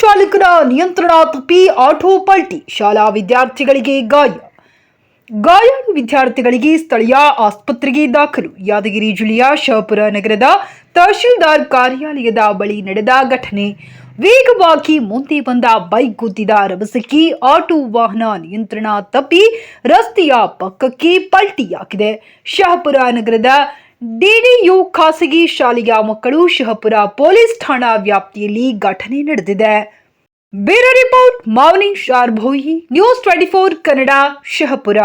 ಚಾಲಕನ ನಿಯಂತ್ರಣ ತಪ್ಪಿ ಆಟೋ ಪಲ್ಟಿ, ಶಾಲಾ ವಿದ್ಯಾರ್ಥಿಗಳಿಗೆ ಗಾಯ. ಗಾಯಾಳು ವಿದ್ಯಾರ್ಥಿಗಳಿಗೆ ಸ್ಥಳೀಯ ಆಸ್ಪತ್ರೆಗೆ ದಾಖಲು. ಯಾದಗಿರಿ ಜಿಲ್ಲೆಯ ಶಹಪುರ ನಗರದ ತಹಶೀಲ್ದಾರ್ ಕಾರ್ಯಾಲಯದ ಬಳಿ ನಡೆದ ಘಟನೆ. ವೇಗವಾಗಿ ಮುಂದೆ ಬಂದ ಬೈಕ್ ಗುದ್ದಿದ ರಭಸಕ್ಕೆ ಆಟೋ ವಾಹನ ನಿಯಂತ್ರಣ ತಪ್ಪಿ ರಸ್ತೆಯ ಪಕ್ಕಕ್ಕೆ ಪಲ್ಟಿಯಾಗಿದೆ ಶಹಪುರ ನಗರದ ಡಿಡಿಯು ಖಾಸಗಿ ಶಾಲೆಯ ಮಕ್ಕಳು ಶಹಪುರ ಪೊಲೀಸ್ ಠಾಣಾ ವ್ಯಾಪ್ತಿಯಲ್ಲಿ ಘಟನೆ ನಡೆದಿದೆ. ಬ್ಯೂರೋ ರಿಪೋರ್ಟ್ ಮಾವನಿ ಶಾರ್ಭೋಯಿ news twenty four Kannada Shahapur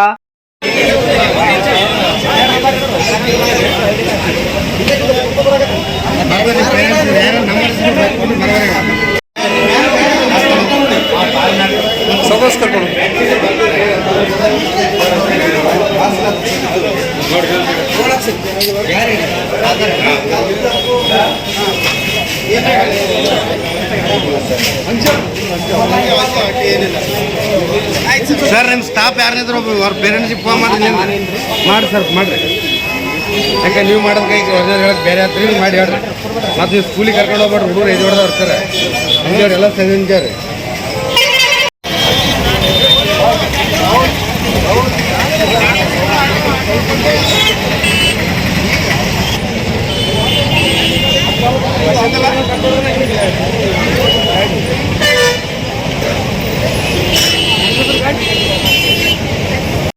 sir ನಿಮ್ಮ ಸ್ಟಾಫ್ ಯಾರನ್ನಿದ್ರು ಅವ್ರ ಪೇರೆಂಟ್ಸಿಗೆ ಫೋನ್ ಮಾಡಿ ಮಾಡಿ ಸರ್, ಮಾಡಿರಿ. ಯಾಕೆ ನೀವು ಮಾಡೋದು ಕೈ ಹೇಳಕ್ಕೆ ಬೇರೆ ನೀವು ಮಾಡಿ ಹೇಳ್ರಿ. ಮತ್ತು ನೀವು ಸ್ಕೂಲಿಗೆ ಕರ್ಕೊಂಡು ಹೋಗ್ಬೇಡ್ರಿ, ಹುಡುಗರು ಐದು ಹೊಡೆದವ್ರು ಸರ್ ಹಂಗೆ ಎಲ್ಲ ಸಂಜೆ അങ്ങനെ